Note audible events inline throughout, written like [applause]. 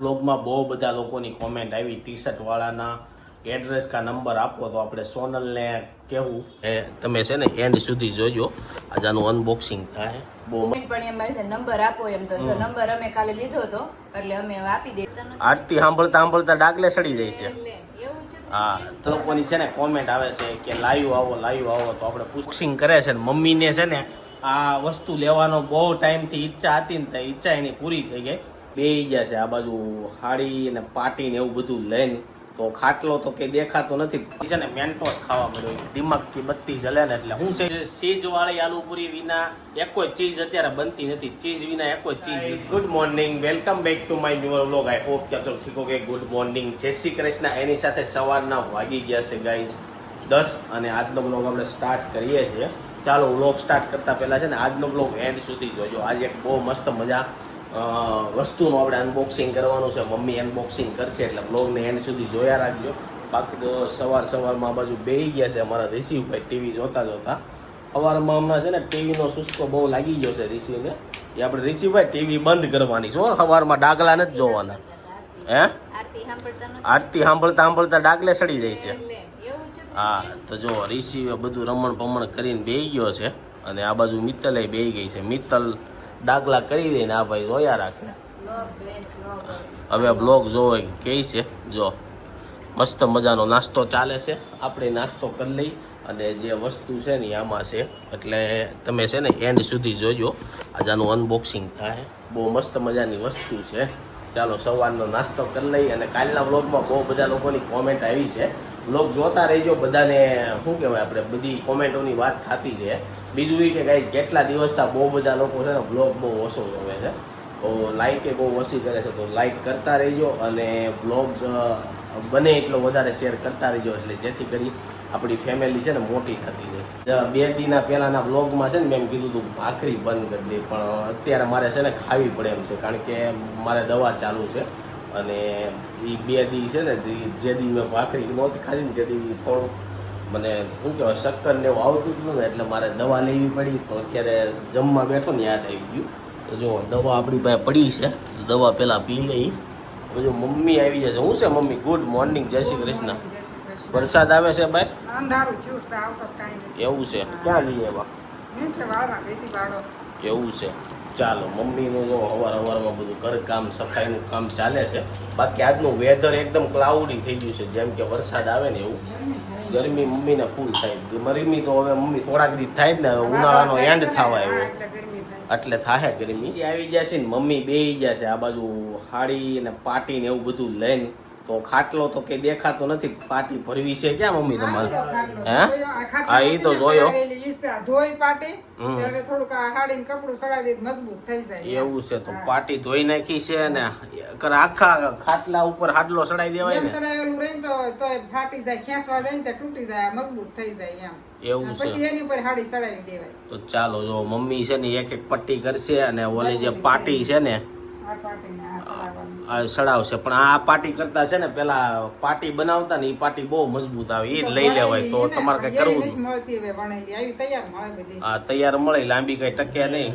બ્લોગમાં બહુ બધા લોકોની કોમેન્ટ આવી. ટી શર્ટ વાળાના એડ્રેસ કા નંબર આપો તો આપણે સોનલને કેવું એ તમે છે ને એન્ડ સુધી જોજો. આજે આનું અનબોક્સિંગ થાય. બહુ પણ એમ છે નંબર આપો એમ તો. જો નંબર અમે કાલે લીધો તો એટલે અમે હવે આપી દઈએ. તમને આરતી સાંભળતા સાંભળતા ડાગલે સડી જાય છે. એટલે એવું છે તો હા. લોકોની છે ને કોમેન્ટ આવે છે કે લાઈવ આવો લાઈવ આવો તો આપણે બોક્સિંગ કરે છે ને મમ્મીને છે ને આ વસ્તુ લેવાનો બહુ ટાઈમથી ઈચ્છા હતી ને ઈચ્છા એની પૂરી થઈ ગઈ. બે ગયા છે. આ બાજુ હાડી અને પાટી ને એવું બધું લઈને. તો ખાટલો તો કઈ દેખાતો નથી. છે ને મેન્ટોસ ખાવા મળ્યો. દિમાગ કે બત્તી જલે ને એટલે હું છે ચીઝ વાળી આલુ પૂરી વિના એક ચીઝ અત્યારે બનતી નથી. ચીજ વિના એક cheese good morning welcome back to my new vlog I hope કે તો ઠીક કે ગુડ મોર્નિંગ જય શ્રી કૃષ્ણ. એની સાથે સવારના વાગી ગયા છે ગાઈઝ દસ અને આજનો બ્લોગ આપણે સ્ટાર્ટ કરીએ છીએ. ચાલો વ્લોગ સ્ટાર્ટ કરતા પહેલા છે ને આજનો બ્લોગ એન્ડ સુધી જોજો. આજે એક બહુ મસ્ત મજા વસ્તુનું આપણે અનબોક્સિંગ કરવાનું છે. મમ્મી અનબોક્સિંગ કરશે એટલે બ્લોગને એન્ડ સુધી જોયા રાખજો. બાકી તો સવાર સવારમાં બાજુ બેહી ગયા છે અમારા રિસીવભાઈ ટીવી જોતા જોતા. સવારમાં હમણાં છે ને ટીવીનો સુસ્કો બહુ લાગી ગયો છે રિસીવને એ આપણે રિસીવભાઈ ટીવી બંધ કરવાની છો સવારમાં ડાગલા નથી જોવાના. હે? આરતી સાંભળતા સાંભળતા ડાગલે સડી જાય છે. હા તો જો રિસીવે બધું રમણ ભમણ કરીને બેહી ગયો છે. અને આ બાજુ મિત્તલે બેહી ગઈ છે. મિત્તલ ડાગલા કરી દઈને આ ભાઈ જોયા રાખે. બ્લોગ બ્લોગ હવે બ્લોગ જોવો કે છે? જો, મસ્ત મજાનો નાસ્તો ચાલે છે. આપણે નાસ્તો કરી લઈ અને જે વસ્તુ છે ને આમાં છે. એટલે તમે છે ને એન્ડ સુધી જોજો. આજે આનું અનબોક્સિંગ થાય. બહુ મસ્ત મજાની વસ્તુ છે. ચાલો, સવારનો નાસ્તો કરી લઈ અને કાલના વ્લોગમાં બહુ બધા લોકોની કોમેન્ટ આવી છે. વ્લોગ જોતા રહેજો. બધાને, શું કહેવાય આપણે, બધી કોમેન્ટોની વાત થતી છે. બીજું એ કે ગાઈઝ કેટલા દિવસથી બહુ બધા લોકો છે ને બ્લોગ બહુ ઓછો જોવે છે. તો લાઈક એ બહુ ઓછી કરે છે. તો લાઈક કરતા રહેજો અને બ્લોગ બને એટલો વધારે શેર કરતા રહેજો. એટલે જેથી કરી આપણી ફેમિલી છે ને મોટી થતી જાય. બે દીના પહેલાંના બ્લોગમાં છે ને મેં કીધું હતું ભાખરી બંધ કરી દે, પણ અત્યારે મારે છે ને ખાવી પડે એમ છે, કારણ કે મારે દવા ચાલુ છે. અને એ બે દી છે ને, જે- જે દી મેં ભાખરી નહોતી ખાધી ને તે દી થોડું મને શું કહેવાય શક્કર ને એવું આવતું જ ને એટલે મારે દવા લેવી પડી. તો અત્યારે જમવા બેઠો ને યાદ આવી ગયું. તો જો દવા આપણી પાસે પડી છે. તો દવા પહેલાં પી લઈ પછી મમ્મી આવી જશે. હું છે મમ્મી? ગુડ મોર્નિંગ જય શ્રી કૃષ્ણ. વરસાદ આવે છે બહાર નથી. એવું છે. ક્યાં જઈએ એવા? એવું છે. ચાલો મમ્મીનું જો અવાર અવારમાં બધું ઘર કામ સફાઈનું કામ ચાલે છે. બાકી આજનું વેધર એકદમ ક્લાઉડી થઈ ગયું છે. જેમ કે વરસાદ આવે ને એવું. ગરમી મમ્મીને ફૂલ થાય. ગરમી તો હવે મમ્મી થોડાક દી થાય ને ઉનાળાનો એન્ડ થવા આવ્યો એટલે થાય ગરમી. આવી છે ને, મમ્મી બેહી જશે આ બાજુ હાડી ને પાટી ને એવું બધું લઈને. તો ખાટલો તો કઈ દેખાતો નથી. પાટી ભરવી છે ક્યાં મમ્મી તમારે? હે? હા એ તો જોયો. ધોઈ પાટી. હવે થોડુંક હાડીને કપડું સડાવી દે મજબૂત થઈ જાય એવું છે તો પાટી ધોઈ નાખી છે ને કર આખા ખાટલા ઉપર હાડલો સડાઈ દેવાય ને. સડાવેલું રહીને તો તો ફાટી જાય ખેંચવા જાય ને તો તૂટી જાય મજબૂત થઈ જાય એમ. એવું છે. પછી એની ઉપર હાડી સડાવી દેવાય. તો ચાલો જો મમ્મી છે ને એક એક પટ્ટી કરશે અને ઓલી જે પાટી છે ને સડાવશે. પણ આ પાટી કરતા છે ને પેલા પાટી બનાવતા ને એ પાટી બહુ મજબૂત આવે. એ લઈ લેવાય તો તમારે કઈ કરવું આવી તૈયાર મળે આ તૈયાર મળે લાંબી કઈ ટકે નહીં.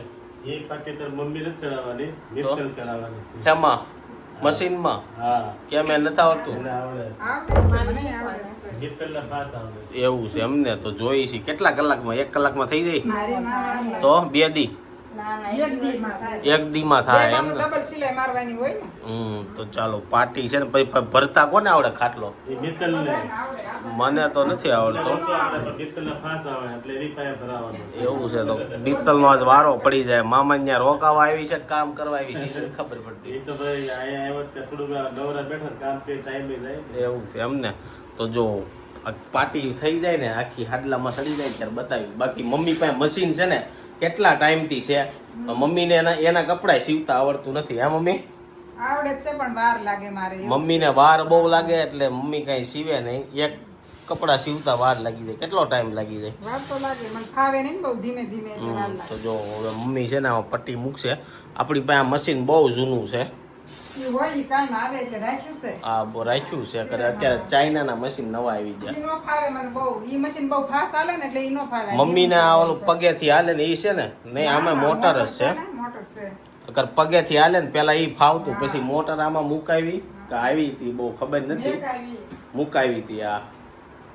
મશીનમાં? હા. કેમ એ નથી આવતું એવું છે એમને તો જોઈ છે. કેટલા કલાકમાં? એક કલાકમાં થઈ જાય? તો બે દી. એક દીમાં થાય એમ ડબલ સિલાઈ મારવાની હોય ને. હમ તો ચાલો પાટી છે ને પછી ભરતા કોને આવડે ખાટલો? મને તો નથી આવડતો. એવું છે તો બીતલ નો આજ વારો પડી જાય. મામા ત્યાં રોકાવા આવી છે કે કામ કરવા આવી છે ખબર પડતી. એ તો ભાઈ અહીંયા આવ્યો કે થોડુંક આ ને કામ કે ટાઈમે જાય એવું છે એમને તો જો આ પાટી થઈ જાય ને આખી હાડલામાં સડી જાય ત્યારે બતાવી બાકી મમ્મી પાસે મશીન છે ને કેટલા ટાઈમથી છે? મમ્મીને એના એના કપડાય સીવતા આવડતું નથી હે મમ્મી? આવડે છે પણ વાર લાગે મારે. મમ્મીને વાર બહુ લાગે એટલે મમ્મી કઈ સીવે નહીં. એક કપડા સીવતા વાર લાગી જાય. કેટલો ટાઈમ લાગી જાય? વાર તો લાગે મને ફાવે નહીં બહુ ધીમે ધીમે તો જો હવે મમ્મી છે ને પટ્ટી મૂકશે. આપણી પાસે મશીન બહુ જૂનું છે. એટલે રાખ્યું છે. કદાચ અત્યારે ચાઇનાના મશીન નવા આવી ગયા. ઈ ફાવે મને બહુ. ઈ મશીન બહુ ફાસ્ટ હાલે ને એટલે ઈ નો ફાવે. મમ્મીને આ ઓલું પગેથી હાલે ને એ છે ને? નહીં આમાં મોટર જ છે. મોટર છે. અગર પગેથી હાલે ને પેલા ઈ ફાવતું પછી મોટર આમાં મુકાવી. કે આવી હતી બહુ ખબર નથી. મુકાવી હતી આ.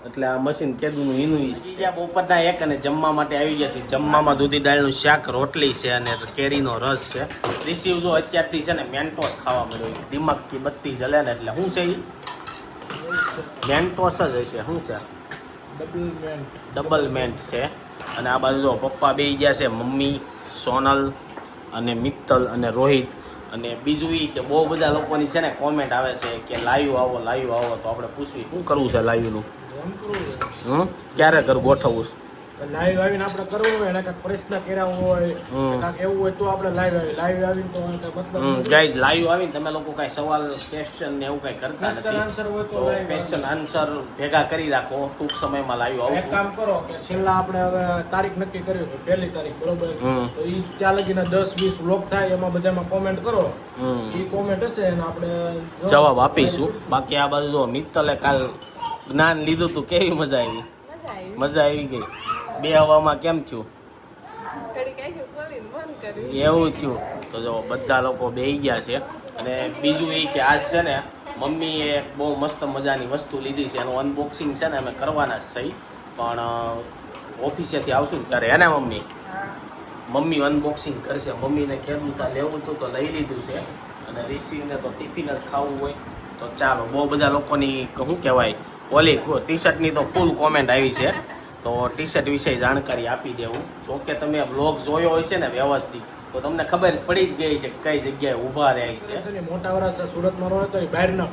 એટલે આ મશીન કેદુનું ઈ છે. બપોરના એક અને જમવા માટે આવી ગયા છે. જમવામાં દૂધી દાળનું શાક રોટલી છે અને કેરીનો રસ છે. રિસીવ જો અત્યારથી છે ને મેન્ટોસ ખાવા મળ્યો. દિમાગ કી બત્તી જલે ને એટલે શું છે એ મેન્ટોસ જ હશે. શું છે? ડબલ મેન્ટ છે. અને આ બાજુ જો પપ્પા બે ગયા છે મમ્મી સોનલ અને મિત્તલ અને રોહિત. અને બીજું એ કે બહુ બધા લોકોની છે ને કોમેન્ટ આવે છે કે લાઈવ આવો લાઈવ આવો તો આપણે પૂછવી શું કરવું છે લાઈવનું? હમ? ક્યારે કર ગોઠવવું લાઈવ આવીને આપણે કરવું હોય એને કાંઈક પ્રશ્ન કર્યા હોય કાંઈક એવું હોય તો આપણે લાઈવ આવી લાઈવ આવીને તો મતલબ ગાઈઝ લાઈવ આવીને તમે લોકો કાંઈ સવાલ ક્વેશ્ચન ને એવું કાંઈ કરતા નથી. આન્સર હોય તો ક્વેશ્ચન આન્સર ભેગા કરી રાખો ટૂંક સમયમાં લાઈવ એક કામ કરો કે છેલ્લા આપણે હવે તારીખ નક્કી કર્યું કે પહેલી તારીખ બરોબર? તો એ ત્યાં લગીને દસ વીસ વ્લોગ થાય એમાં બધામાં કોમેન્ટ કરો. હમ. ઈ કોમેન્ટ હશે એને આપણે જવાબ આપીશું. બાકી આ બાજુ જો મિત્તલે કાલ જ્ઞાન લીધું તું કેવી મજા આવી. મજા આવી ગઈ. બે હવામાં કેમ થયું? એવું થયું. તો જો બધા લોકો બેહી ગયા છે. અને બીજું એ કે આજ છે ને મમ્મીએ એક બહુ મસ્ત મજાની વસ્તુ લીધી છે. એનું અનબોક્સિંગ છે ને અમે કરવાના જ છીએ પણ ઓફિસેથી આવશું ત્યારે એને મમ્મી? મમ્મી અનબોક્સિંગ કરશે. મમ્મીને ખેડૂતા તા લેવું હતું તો લઈ લીધું છે. અને રિસીવને તો ટિફિન જ ખાવું હોય. તો ચાલો બહુ બધા લોકોની શું કહેવાય? ઓલી ટી શર્ટની તો ફૂલ કોમેન્ટ આવી છે. તો ટી શર્ટ વિશે જાણકારી આપી દેવું. જો કે તમે બ્લોગ જોયો હોય છે ને વ્યવસ્થિત તો તમને ખબર પડી જ ગઈ છે કઈ જગ્યાએ ઊભા રહે છે. મોટા વરા સુરતમાં રહે તો બહાર ના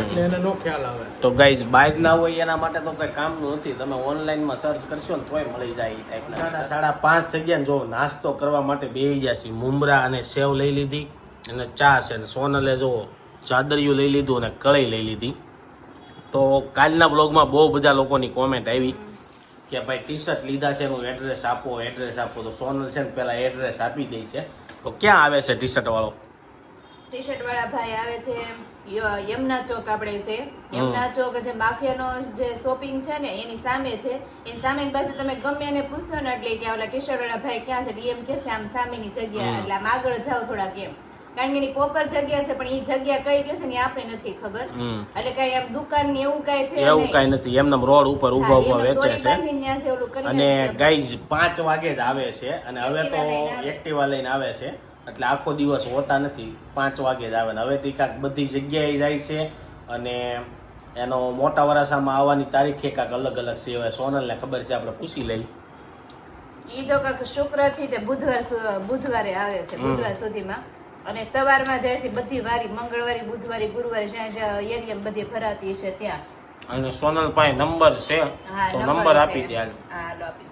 એટલે એને નો ખ્યાલ આવે. તો ગાઈઝ બહાર ના હોય એના માટે તો કઈ કામનું નથી. તમે ઓનલાઈનમાં સર્ચ કરશો ને તોય મળી જાય એ ટાઈપના સાડા પાંચ થઈ ગયા ને જો નાસ્તો કરવા માટે બેસી ગયા છે. મુમરા અને સેવ લઈ લીધી અને ચા છે ને સોનલે જો ચાદરિયું લઈ લીધું અને કળી લઈ લીધી. તો કાલના બ્લોગમાં બહુ બધા લોકોની કોમેન્ટ આવી. કે ભાઈ ટી શર્ટ લીધા છે એનું એડ્રેસ આપો એડ્રેસ આપો તો સોનલ છે ને પેલા એડ્રેસ આપી દે છે. તો ક્યાં આવે છે ટી શર્ટ વાળો? ટી શર્ટ વાળા ભાઈ આવે છે યમના ચોક આપણે છે. યમના ચોક જે માફિયાનો જે શોપિંગ છે ને એની સામે છે. એની સામેની બાજુ તમે ગમે એને પૂછશો ને એટલે કે ઓલા ટી શર્ટ વાળા ભાઈ ક્યાં છે એટલે એમ કે આમ સામેની જગ્યા એટલે આમ આગળ જાઓ થોડાક એમ. કારણ કે એની પોપર જગ્યા છે પણ એ જગ્યા કઈ કહેશે ને આપણે નથી ખબર. એટલે કઈ આમ દુકાન ને એવું કઈ છે એવું કઈ નથી. એમનેમ રોડ ઉપર ઊભા ઊભા વેચે છે. છે અને ગાઈઝ પાંચ વાગે જ આવે છે અને હવે તો. એક્ટિવા લઈને આવે છે. એટલે આખો દિવસ હોતા નથી. પાંચ વાગે જ આવે ને હવેથી કાંક બધી જગ્યાએ જાય છે અને એનો મોટા વરાસામાં આવવાની તારીખે કાંક અલગ અલગ છે. હવે સોનલને ખબર છે આપણે પૂછી લઈ એ જો કાંક શુક્રથી તે બુધવાર બુધવારે આવે છે બુધવાર સુધીમાં. અને સવારમાં જાય છે બધી વારી મંગળવારી બુધવારી ગુરુવારે જ્યાં જ્યાં એરિયા બધી ભરાતી છે ત્યાં. અને સોનલ પાસે નંબર છે તો નંબર આપી દે હાલ. હા આપી દો.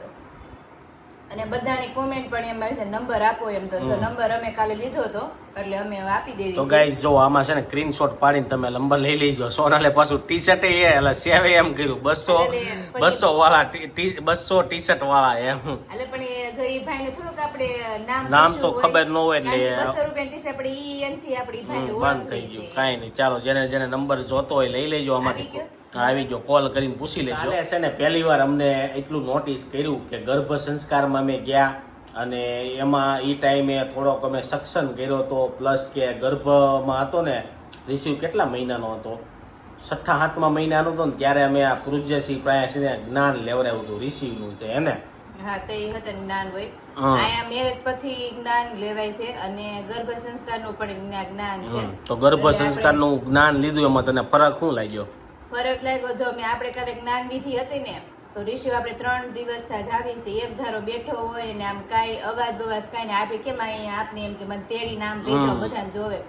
અને બધાની કોમેન્ટ પણ એમ આવી છે નંબર આપો એમ. તો જો નંબર અમે કાલે લીધો હતો એટલે અમે આપી દેવી તો ગાઈસ જો આમાં છે ને સ્ક્રીનશોટ પાડીને તમે નંબર લઈ લેજો. સોનાલે પાછું ટી શર્ટ એ એટલે સેવે એમ કર્યું. બસો બસો વાળા બસો ટી શર્ટ વાળા એમ. એટલે પણ એ જો ઈ ભાઈને થોડુંક આપણે નામ નામ તો ખબર ન હોય એટલે બસો રૂપિયા ટી-શર્ટ આપણે ઈ એનથી આપણી ભાઈને બંધ થઈ ગયું. કાંઈ નહીં. ચાલો જેને જેને નંબર જોતો હોય લઈ લેજો આમાંથી. આવી ગયો? કોલ કરીને પૂછી લેજો. કાલે છે ને પહેલી વાર અમને એટલું નોટિસ કર્યું કે ગર્ભ સંસ્કારમાં અમે ગયા અને એમાં એ ટાઈમે થોડોક અમે સક્ષમ કર્યો હતો પ્લસ કે ગર્ભમાં હતો ને રિસીવ કેટલા મહિનાનો હતો? છઠ્ઠા સાતમા મહિનાનો હતો ને ત્યારે અમે આ પૂજ્યસિંહ પ્રાયસિંહને જ્ઞાન લેવડાવ્યું હતું રિસીવનું તે એને હા તો એ હતા જ્ઞાન હોય. આયા મેરેજ પછી જ્ઞાન લેવાય છે અને ગર્ભ સંસ્કારનું પણ જ્ઞાન છે. તો ગર્ભ સંસ્કારનું જ્ઞાન લીધું એમાં તને ફરક શું લાગ્યો? ફરક લાગ્યો. જો મેં આપણે કાલે જ્ઞાન વિધિ હતી ને તો ઋષિ આપણે ત્રણ દિવસ થા જાવી છે એક ધારો બેઠો હોય ને આમ કાંઈ અવાજ બવાજ કાંઈ ને આપણે કેમ અહીંયા આપને એમ કે મને તેડી નામ લઈ જાઓ બધાને જોવે.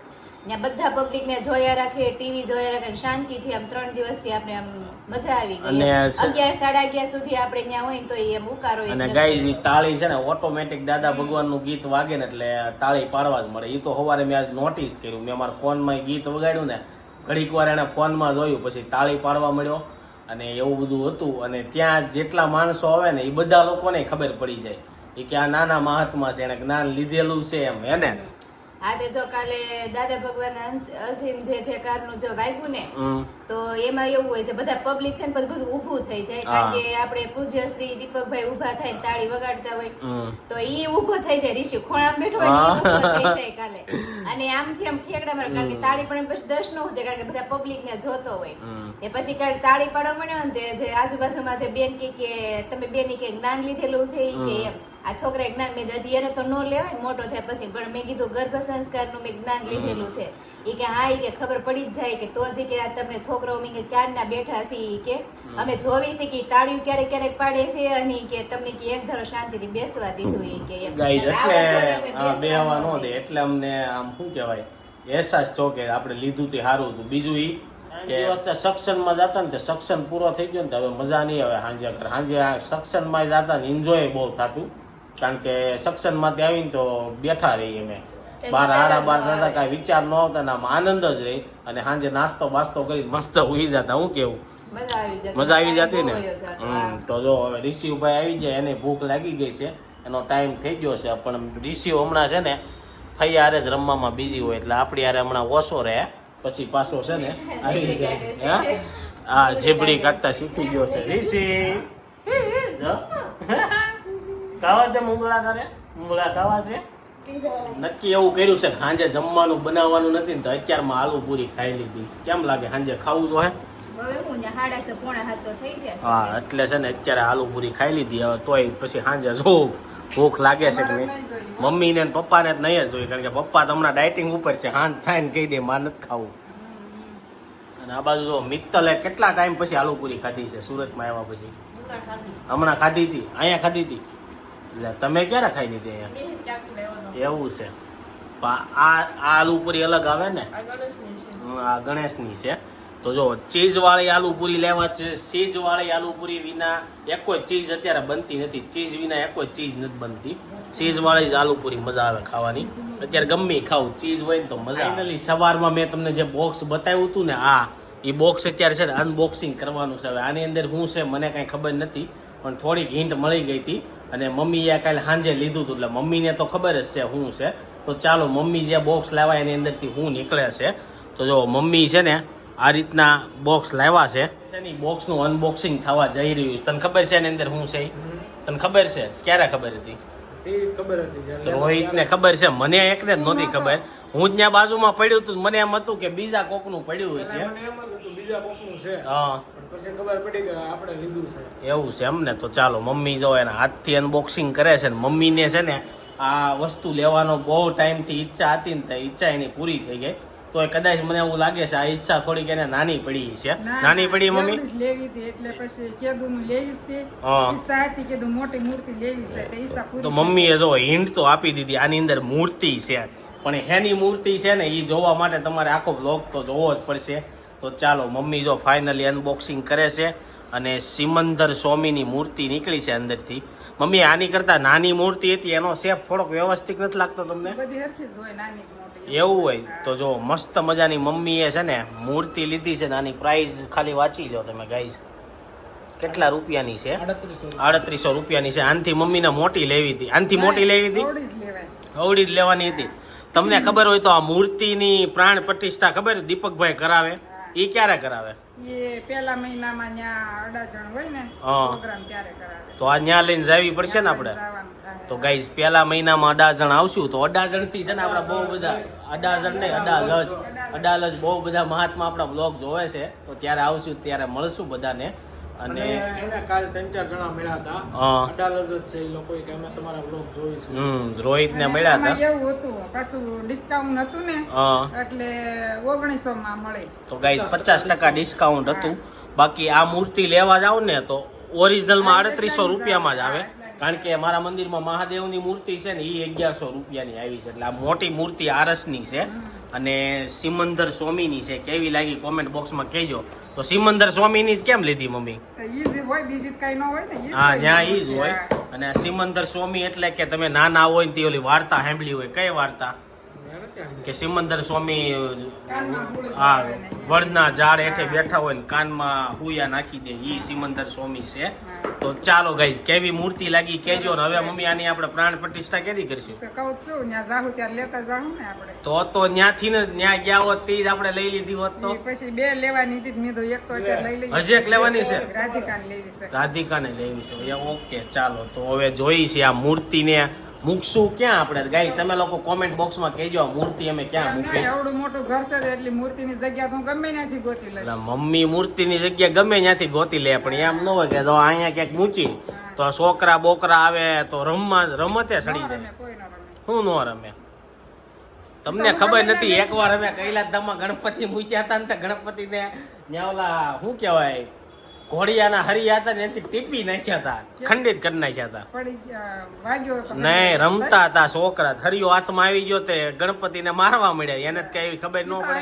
ને બધા પબ્લિક ને જોયા રાખે ટીવી જોયા રાખે શાંતિથી આમ ત્રણ દિવસથી આપણે આમ મજા આવી ગઈ. અગિયાર સાડા અગિયાર સુધી આપણે ત્યાં હોય ને તો એમ ઉકારો અને ગાઈઝ તાળી છે ને ઓટોમેટિક દાદા ભગવાનનું ગીત વાગે ને એટલે તાળી પાડવા જ મળે. એ તો સવારે મેં આજ નોટિસ કર્યું. મેં મારા ફોનમાં ગીત વગાડ્યું ને ઘડીક વાર એને ફોનમાં જોયું પછી તાળી પાડવા મળ્યો અને એવું બધું હતું. અને ત્યાં જેટલા માણસો આવે ને એ બધા લોકોને ખબર પડી જાય એ કે આ નાના મહાત્મા છે એને જ્ઞાન લીધેલું છે એમ એને હા તે જો કાલે દાદા ભગવાન અસીમ જે જે કારનું જો વાગ્યું ને તો એમાં એવું હોય છે બધા પબ્લિક છે ને બધું બધું ઊભું થઈ જાય. કારણ કે આપણે પૂજ્ય શ્રી દીપકભાઈ ઊભા થાય તાળી વગાડતા હોય તો ઈ ઊભો થઈ જાય ઋષિ ખોણામાં બેઠો હોય ઈ ઊભો થઈ જાય કાલે. અને આમથી આમ ઠેકડા મારે કારણ કે તાળી પણ પછી દસ નો હોય કારણ કે બધા પબ્લિક ને જોતો હોય. એ પછી કાલે તાળી પાડવા મળ્યો ને જે આજુબાજુમાં જે બેન કે કે તમે બેન કે જ્ઞાન લીધેલું છે ઈ કે એમ. આ છોકરા જ્ઞાન મેં હજી એને તો નો લેવાય મોટો થાય પછી પણ મેં કીધું ગર્ભ સંસ્કારનું મેં જ્ઞાન લીધેલું છે. એ કે હા એ કે ખબર પડી જ જાય કે તો જ કે આ તમને છોકરાઓ મેં કે ક્યારના બેઠા છે કે? અમે જોવી છે કે તાળીયું ક્યારેક ક્યારેક પાડે છે અને કે તમને કે એક ધારો શાંતિથી બેસવા દીધું કે. એટલે બેહવા બેસવા દે એટલે અમને આમ શું કહેવાય અહેસાસ થયો કે આપણે લીધું તે સારું હતું. બીજું ઈ કે વખતે સક્ષનમાં જતા ને તે સક્ષન પૂરો થઈ ગયો ને હવે મજા નહીં આવે સાંજે ઘર સાંજે સક્ષન સક્ષનમાં જતા ને એન્જોય બહુ થતું. કારણ કે સક્ષનમાંથી આવીને તો બેઠા રહીએ અમે. તે બાર આડા બાર થતા કાંઈ વિચાર ન આવતા ને આમ આનંદ જ રહી. અને સાંજે નાસ્તો બાસ્તો કરી મસ્ત ઉઈ જતા હું કેવું? મજા આવી જતી. ને. હમ, તો જો હવે રિશિવભાઈ આવી જાય એને ભૂખ લાગી ગઈ છે. એનો ટાઈમ થઈ ગયો છે પણ રિશિવ હમણાં છે ને ફઈ હારે જ રમવામાં બીજી હોય એટલે આપણી હારે હમણાં ઓછો રહે. પછી પાછો છે ને આવી જાય હે? હા જીબડી કાઢતા શીખી ગયો છે. જો. [laughs] ખાવા છે મુંગળા તારે? મુંગળા ખાવા છે? નક્કી એવું કર્યું છે કે સાંજે જમવાનું બનાવવાનું નથી ને તો અત્યારમાં આલુ પૂરી ખાઈ લીધી. કેમ લાગે સાંજે ખાવું જોઈએ? હવે હું ને. હા એટલે છે ને અત્યારે આલુ પૂરી ખાઈ લીધી. હવે તોય પછી સાંજે જો ભૂખ લાગે છે કે મમ્મી ને પપ્પાને જ નહીં જ જોઈ કારણ કે પપ્પા તો હમણાં ડાયટિંગ ઉપર છે. હાંજ થાય ને કહી દે માર નથી ખાવું. અને આ બાજુ જો મિત્તલે કેટલા ટાઈમ પછી આલુ પૂરી ખાધી છે? સુરતમાં આવ્યા પછી. હમણાં ખાધી હતી અહીંયા ખાધી હતી? એટલે તમે ક્યારે ખાઈ લીધી અહીંયા? એવું છે. પણ આ આલુપુરી અલગ આવે ને? આ ગણેશની છે. તો જો ચીઝ વાળી આલુ લેવા છે. ચીઝ વાળી આલુ વિના એક કોઈ ચીઝ અત્યારે બનતી નથી. ચીઝ વિના એક કોઈ ચીઝ નથી બનતી. ચીઝ વાળી જ આલુપુરી મજા આવે ખાવાની. અત્યારે ગમે ખાવ ખાવું. ચીઝ હોય ને તો મજા ફાઇનલી સવારમાં મેં તમને જે બોક્સ બતાવ્યું હતું ને આ એ બોક્સ અત્યારે છે ને અનબોક્સિંગ કરવાનું છે. હવે આની અંદર શું છે મને કાંઈ ખબર નથી. પણ થોડીક હિન્ટ મળી ગઈ હતી. અને મમ્મીએ કાલે સાંજે લીધું હતું. એટલે મમ્મીને તો ખબર જ છે શું છે. તો ચાલો મમ્મી જે બોક્સ લાવ્યા એની અંદરથી શું નીકળે છે. તો જો મમ્મી છે ને આ રીતના બોક્સ લાવ્યા છે. એની બોક્સનું અનબોક્સિંગ થવા જઈ રહ્યું છે? તને ખબર છે એની અંદર શું છે તને ખબર છે? ક્યારે ખબર હતી? રોહિત રોહિતને ખબર છે. મને એકને જ નહોતી ખબર. હું જ ત્યાં બાજુમાં પડ્યું હતું. મને એમ હતું કે બીજા કોકનું પડ્યું હોય છે. હા. પછી ખબર પડી કે આપણે લીધું છે. એવું છે એમને તો ચાલો મમ્મી જો એના હાથથી અનબોક્સિંગ કરે છે ને મમ્મીને છે ને આ વસ્તુ લેવાનો બહુ ટાઈમથી ઈચ્છા હતી ને તે ઈચ્છા એની પૂરી થઈ ગઈ. તો એ કદાચ મને એવું લાગે છે આ ઈચ્છા થોડીક એને નાની પડી છે. નાની પડી મમ્મી? લેવી હતી એટલે પછી કેદું લેવી. ઈચ્છા હતી કીધું મોટી મૂર્તિ લેવી છે તો ઈચ્છા પૂરી તો મમ્મીએ જો હિન્ટ તો આપી દીધી આની અંદર મૂર્તિ છે. પણ હેની મૂર્તિ છે ને એ જોવા માટે તમારે આખો બ્લોગ તો જોવો જ પડશે. તો ચાલો મમ્મી જો ફાઇનલી અનબોક્સિંગ કરે છે અને સિમંદર સ્વામીની મૂર્તિ નીકળી છે અંદરથી. મમ્મી આની કરતા નાની મૂર્તિ હતી એનો શેપ થોડોક વ્યવસ્થિત નથી લાગતો તમને? બધી હરખી જ હોય નાની કે મોટી. એવું હોય? તો જો મસ્ત મજાની મમ્મીએ છે ને મૂર્તિ લીધી છે નાની પ્રાઇઝ ખાલી વાંચી લો તમે ગાઈઝ કેટલા રૂપિયાની છે? આડત્રીસો રૂપિયાની છે. આનથી મમ્મીને મોટી લેવી હતી. આનથી મોટી લેવી હતી? અવડી અવળી જ લેવાની હતી. તમને ખબર હોય તો આ મૂર્તિની પ્રાણ પ્રતિષ્ઠા ખબર? દીપકભાઈ કરાવે. એ ક્યારે કરાવે? એ પેલા મહિનામાં ત્યાં અડાજણ હોય ને પ્રોગ્રામ ત્યારે કરાવે. તો આ ન્યા લઈને જાવી પડશે ને આપણે? તો ગાઈઝ પહેલા મહિનામાં અડાજણ આવશું તો અડાજણથી છે ને આપણા બહુ બધા અડાજણ નહીં અડાલજ અડાલજ બહુ બધા મહાત્મા આપણા બ્લોગ જોવે છે તો ત્યારે આવશું ત્યારે મળશું બધાને. અને એને કાલ ત્રણ ચાર જણા મળ્યા હતા. અડાલજ જ છે એ લોકો કે અમે તમારા બ્લોગ જોઈ છે. હમ રોહિતને મળ્યા હતા? એવું હતું પાછું ડિસ્કાઉન્ટ હતું ને એટલે ઓગણીસો માં મળે. તો ગાઈસ પચાસ ટકા ડિસ્કાઉન્ટ હતું. બાકી આ મૂર્તિ લેવા જાવ ને તો ઓરિજિનલમાં આડત્રીસો રૂપિયામાં જ આવે. કારણ કે મારા મંદિરમાં મહાદેવની મૂર્તિ છે ને એ અગિયારસો રૂપિયાની આવી છે. એટલે આ મોટી મૂર્તિ આરસની છે અને સિમંદર સ્વામીની છે. કેવી લાગી કોમેન્ટ બોક્સમાં કહેજો. તો સિમંદર સ્વામીની જ કેમ લીધી મમ્મી? હા જ્યાં ત્યાં ઈ જ હોય. અને સિમંદર સ્વામી એટલે કે તમે નાના હોય ને તે ઓલી વાર્તા સાંભળી હોય. કઈ વાર્તા? કે સિમંદર સ્વામી આ ને. વડના ઝાડ હેઠે બેઠા હોય ને કાનમાં હુયા નાખી દે ઈ સિમંદર સ્વામી છે. તો ચાલો ગાઈઝ કેવી મૂર્તિ લાગી કેજો ને હવે મમ્મી આની આપણે પ્રાણ પ્રતિષ્ઠા કેદી કરશું? તો કહું જ છું ત્યાં જાહુ ત્યારે લેતા જાહુ ને આપણે. તો તો ન્યાથી ને ન્યા ગયા હોત તે જ આપણે લઈ લીધી હોત તો? પછી બે લેવાની હતી મેં તો એક તો અત્યારે લઈ લઈ હજી એક લેવાની છે? રાધિકાને લેવી છે. રાધિકાને લેવી છે. ઓકે ચાલો તો હવે જોઈ છે આ મૂર્તિને મૂકશું ક્યાં આપણે? ગાઈ તમે લોકો કોમેન્ટ બોક્સમાં કહેજો મૂર્તિ અમે ક્યાં મૂકીએ મૂકી? એવડું મોટું ઘર છે એટલે મૂર્તિની જગ્યા તો ગમે ત્યાંથી ગોતી લે મમ્મી મૂર્તિની જગ્યા ગમે ત્યાંથી ગોતી લે પણ એમ ન હોય કે જો અહીંયા ક્યાંક મૂકી તો આ છોકરા બોકરા આવે તો રમવા રમતે સડી જાય. શું ન રમે. તમને ખબર નથી એકવાર અમે કૈલાસધામમાં ગણપતિ મૂક્યા હતા ને તે ગણપતિ ને ન્યા ઓલા શું કહેવાય? ઘોડિયાના હરિયા હતા ને એથી ટીપી નાખ્યા હતા. ખંડિત કરી નાખ્યા હતા. પડી ગયા વાગ્યો તો નહીં રમતા હતા છોકરા. હરિયો હાથમાં આવી ગયો તે ગણપતિને મારવા મળ્યા. એને જ કઈ ખબર ન પડે.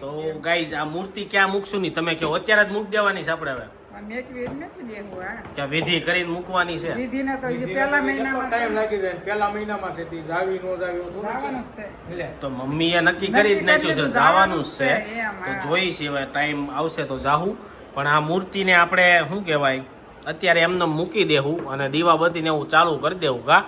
તો ગાઈઝ આ મૂર્તિ ક્યાં મૂકશું નહીં? તમે કહો અત્યારે જ મૂક દેવાની છે આપણે હવે. દેવું. મેકવી જ નથી દેવું હા. કે વિધિ કરીને મૂકવાની છે. તો હજી પહેલા મહિનામાં ટાઈમ લાગી જાય પહેલા મહિનામાં છે તે જાવી નો જાવી એવું મમ્મીએ નક્કી કરી જ નાખ્યું છે જવાનું જ છે. છે, તો જોઈ સિવાય ટાઈમ આવશે તો જાહું. પણ આ મૂર્તિને આપણે શું કહેવાય અત્યારે એમને મૂકી દેવું અને દીવાબત્તીને એવું ચાલુ કરી દેવું કા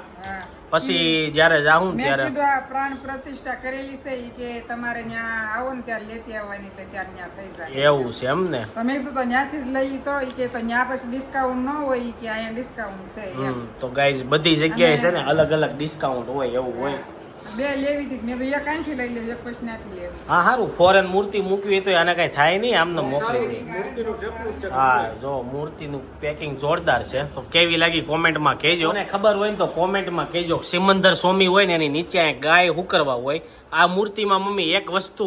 પછી જ્યારે જાઉં ત્યારે પ્રાણ પ્રતિષ્ઠા કરેલી છે કે તમારે ત્યાં આવો ને ત્યારે લેતી આવવાની એટલે ત્યારે ત્યાં થઈ જાય. એવું છે એમ ને? તો કીધું તો ત્યાંથી જ લઈ તો કે તો ત્યાં પછી ડિસ્કાઉન્ટ ન હોય કે અહીંયા ડિસ્કાઉન્ટ છે તો ગાઈઝ બધી જગ્યાએ છે ને અલગ અલગ ડિસ્કાઉન્ટ હોય એવું હોય. બે લેવી હતી. મેં એક આંખી લઈ લેવી એક પછી નાથી લેવી. હા સારું ફોરેન મૂર્તિ મૂકવી હોય તો એને કઈ થાય નહીં આમને મોકલી હા જો મૂર્તિનું પેકિંગ જોરદાર છે. તો કેવી લાગી કોમેન્ટમાં કહેજો. અને ખબર હોય ને તો કોમેન્ટમાં કહેજો. સિમંદર સ્વામી હોય ને એની નીચે ગાય હુકરવા હોય આ મૂર્તિમાં મમ્મી એક વસ્તુ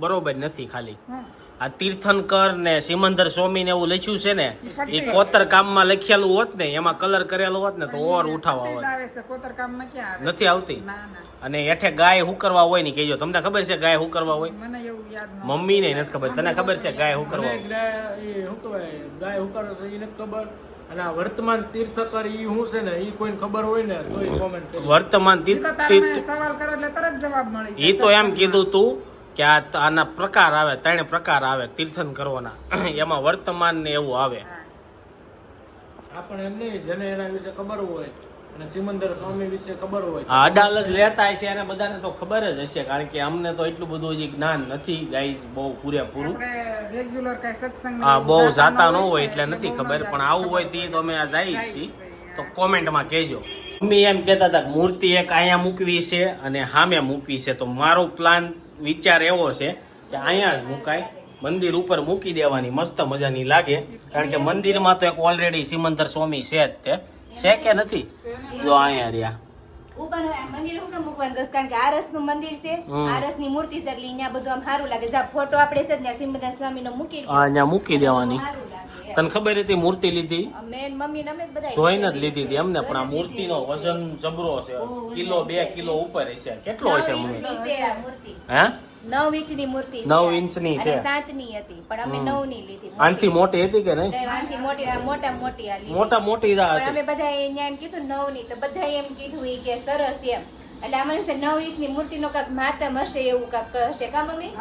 બરોબર નથી ખાલી. હા. આ તીર્થંકર ને સિમંદર સ્વામી ને એવું લખ્યું છે ને એ કોતર કામમાં લખેલું હોત ને એમાં કલર કરેલો હોત ને તો ઓર ઉઠાવા હોય. નથી આવતી. અને હેઠે ગાય હુકરવા હોય ને કહેજો. તમને ખબર છે ગાય હુકરવા હોય? મને એવું યાદ ન મમ્મી ને નથી ખબર. તને ખબર છે ગાય હુકરવા ગાય એ શું કહેવાય ગાય હું છે એ નથી ખબર. અને આ વર્તમાન તીર્થકર ઈ શું છે ને ઈ કોઈને ખબર હોય ને તો કોમેન્ટ વર્તમાન તીર્થ સવાલ કરો એટલે તરત જવાબ મળે ઈ એ તો એમ કીધું તું કે આ આના પ્રકાર આવે ત્રણ પ્રકાર આવે તીર્થન કરવાના. [clears throat] એમાં વર્તમાન ને એવું આવે. આપણે એમ નહીં જેને એના વિશે ખબર હોય અને સિમંદર સ્વામી વિશે ખબર હોય આ અડાલ જ લેતા હશે અને બધાને તો ખબર જ હશે કારણ કે અમને તો એટલું બધું હજી જ્ઞાન નથી ગાઈઝ બહુ પૂરેપૂરું. રેગ્યુલર કઈ સત્સંગ હા બહુ જાતા ન હોય એટલે નથી ખબર પણ આવું હોય તે તો અમે આ જાય છીએ તો કોમેન્ટમાં કહેજો. મમ્મી એમ કહેતા હતા કે મૂર્તિ એક અહીંયા મૂકવી છે અને સામે મૂકવી છે તો મારો પ્લાન વિચાર એવો છે કે અહીંયા જ મુકાય મંદિર ઉપર મૂકી દેવાની મસ્ત મજાની લાગે કારણ કે મંદિરમાં તો એક ઓલરેડી સિમંદર સ્વામી છે જ તે છે કે નથી જો અહીંયા રહ્યા ઉપર મંદિર હું કેમ મૂકવાનું કહું? કારણ કે આરસનું મંદિર છે. આરસની મૂર્તિ છે એટલે અહીંયા બધું આમ સારું લાગે જા ફોટો આપણે છે ત્યાં સિમંદર સ્વામીનો મૂકી. અહીંયા મૂકી દેવાની. તને ખબર હતી મૂર્તિ લીધી? ને ને જોઈને જ લીધી હતી. એમને પણ આ મૂર્તિનો વજન જબરો છે. કિલો બે કિલો ઉપર છે કેટલો હશે નવ મૂર્તિ. હે? નવ ઇંચની મૂર્તિ છે. નવ ઇંચની છે. અને સાતની હતી. પણ અમે હમ. નવની લીધી આનથી મોટી હતી કે નહીં? મોટી મોટા મોટી મોટા મોટી જ અમે બધા એમ કીધું નવની તો બધા એમ કીધું કે સરસ એમ. એટલે આમાં છે નવ ઇંચની મૂર્તિ નો કાંક માતમ હશે એવું કાંક હશે. કા મમ્મી.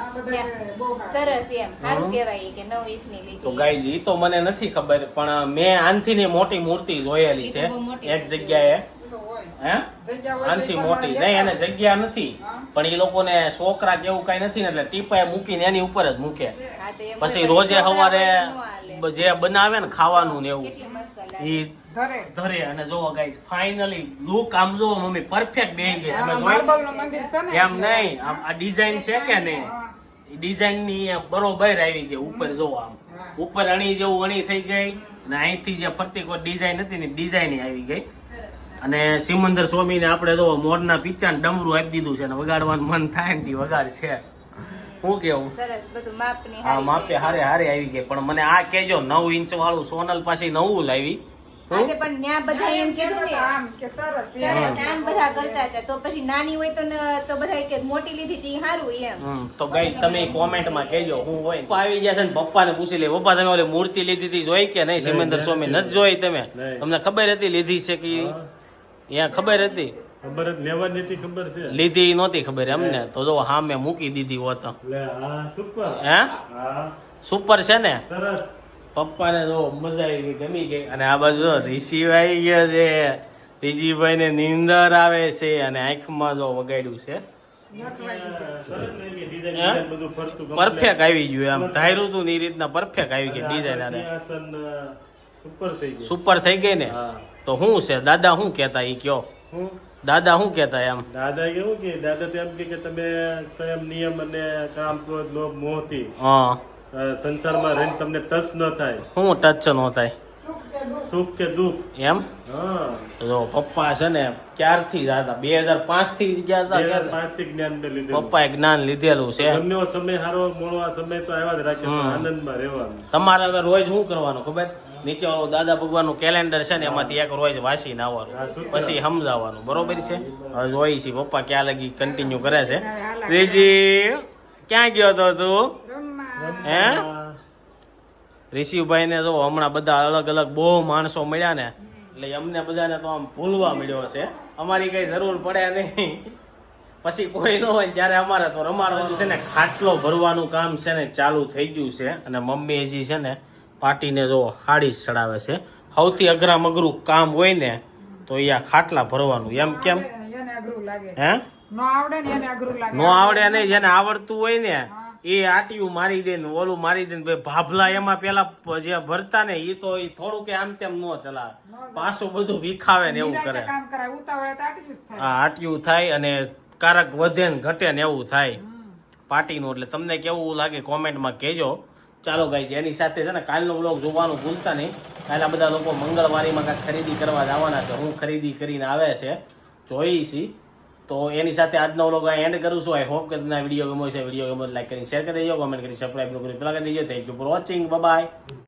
સરસ એમ. સારું. કહેવાય કે નવ ઇંચની તો લીધી તો ગાઈજી તો મને નથી ખબર પણ મેં આનથી ની મોટી મૂર્તિ જોયેલી છે. એક જગ્યાએ. આનથી મોટી. નહીં એને જગ્યા નથી. પણ એ લોકોને છોકરા કેવું કઈ નથી ને એટલે ટીપાએ મૂકીને એની ઉપર જ મૂકે. પછી રોજે સવારે. જે બનાવે ને ખાવાનું ને એવું. ઈ ધરે. ધરે. અને જોવો ગાઈઝ ફાઇનલી લુક આમ જોવો મમ્મી પરફેક્ટ બેહી ગઈ. તમે ને એમ નહીં. આમ આ ડિઝાઇન છે કે નહીં? હા. ડિઝાઇનની બરોબર આવી ગઈ ઉપર જોવો આમ. ઉપર અણી જેવું અણી થઈ ગઈ અને અહીંથી જે ફરતી કોઈ ડિઝાઇન હતી ને ડિઝાઇન આવી ગઈ. અને સિમંદર સ્વામી ને આપણે જો મોરના પિક્ચર ને ડમરું આપી દીધું છે ને વગાડવાનું મન થાય ને વગાડ છે. શું કેવું? હા બધું માપે હારે હારે આવી ગઈ. પણ મને આ કેજો નવ ઇંચ વાળું સોનલ પાસે નવું લાવી. હું? પણ ત્યાં બધા એમ કીધું ને આમ કે સરસ સરસ આમ બધા કરતા હતા. તો પછી નાની હોય તો તો બધા કે મોટી લીધી હતી સારું એમ. તો ગઈ તમે કોમેન્ટમાં કહેજો હું હોય આવી ગયા છે ને પપ્પાને પૂછી લે પપ્પા તમે ઓલી મૂર્તિ લીધી હતી જોઈ કે નહીં? સિમંદર સ્વામી નથી જોઈ. તમે? તમને ખબર હતી લીધી છે કે? અહીંયા ખબર હતી? ખબર જ લેવા નથી ખબર છે. લીધી નહોતી ખબર અમને તો જો હા મેં મૂકી દીધી હોત. લે આ સુપર હે? સુપર છે ને? સરસ. પપ્પાને તો મજા આવી ગઈ ગમી ગઈ. અને આ બાજુ ઋષિ આવી ગયો છે. ત્રીજીભાઈ ને નીંદર આવે છે અને આંખમાં જો વગાડ્યું છે. હે? પરફેક્ટ આવી ગયું આમ ધાર્યું તું ને એ રીતના પરફેક્ટ આવી ગઈ ડિઝાઇન આને સુપર થઈ ગઈ ને? તો શું છે? દાદા શું કેતા એ કયો? દાદા શું કેતા એમ? દાદા કેવું કે દાદા તો એમ કે તમે સંયમ નિયમ અને કામ ક્રોધ લોભ મોહથી હા. સંસારમાં રહીને તમને ટચ ન થાય. હું ટચ નો થાય. સુખ કે દુઃખ? એમ? હા. જો પપ્પા છે ને ક્યારથી જતા બે હજાર પાંચથી ગયા હતા બે હજાર પાંચથી જ્ઞાન લીધેલું. પપ્પાએ જ્ઞાન લીધેલું છે. ગમે સમય સારો મોડો આ સમય તો આવ્યા જ રાખે પણ હમ. આનંદમાં રહેવાનું. તમારે હવે રોજ શું કરવાનું ખબર? નીચે વાળું દાદા ભગવાનનું કેલેન્ડર છે ને એમાંથી એક રોજ હા, શું પછી સમજાવવાનું. બરોબર છે? હવે જોઈ છે પપ્પા ક્યાં લગી કન્ટિન્યુ કરે છે. રીજી ક્યાં ગયો તો તું? હે? ઋષિભાઈ ને જો હમણાં બધા અલગ અલગ બહુ માણસો મળ્યા ને એટલે અમને બધાને તો આમ ભૂલવા મળ્યો છે અમારી કઈ જરૂર પડે નહીં. પછી કોઈ ન હોય ત્યારે અમારે તો રમાડવાનું છે ને ખાટલો ભરવાનું કામ છે ને ચાલુ થઈ ગયું છે. અને મમ્મી હજી છે ને પાટીને જો હાડી ચડાવે છે. સૌથી અઘરું કામ હોય ને તો એ આ ખાટલા ભરવાનું. એમ કેમ? હે? આવડે નો આવડે નહીં જેને આવડતું હોય ને એ આટિયું મારી દે ને ઓલું મારી દે ને ભાઈ ભાભલા એમાં પેલા જે ભરતા ને એ તો એ થોડું કે આમ તેમ નો ચલાવે. પાછું બધું વિખાવે ને એવું કરે. હા આટિયું થાય અને કારક વધે ને ઘટે ને એવું થાય. પાર્ટીનું એટલે તમને કેવું લાગે કોમેન્ટમાં કહેજો. ચાલો ગાઈ એની સાથે છે ને કાલનો બ્લોગ જોવાનું ભૂલતા નહીં. કાલે બધા લોકો મંગળવારીમાં કાંઈક ખરીદી કરવા જવાના છે. હું ખરીદી કરીને આવે છે. જોઈ છી. તો એની સાથે આજનો વ્લોગ એન્ડ કરું છું. આઈ હોપ કે તમને વીડિયો ગમો છે વીડિયો ગમો લાઈક કરી શેર કરી દેજો કોમેન્ટ કરી સબસ્ક્રાઈબ કરી પેલા કરી દેજો. Thank you for watching bye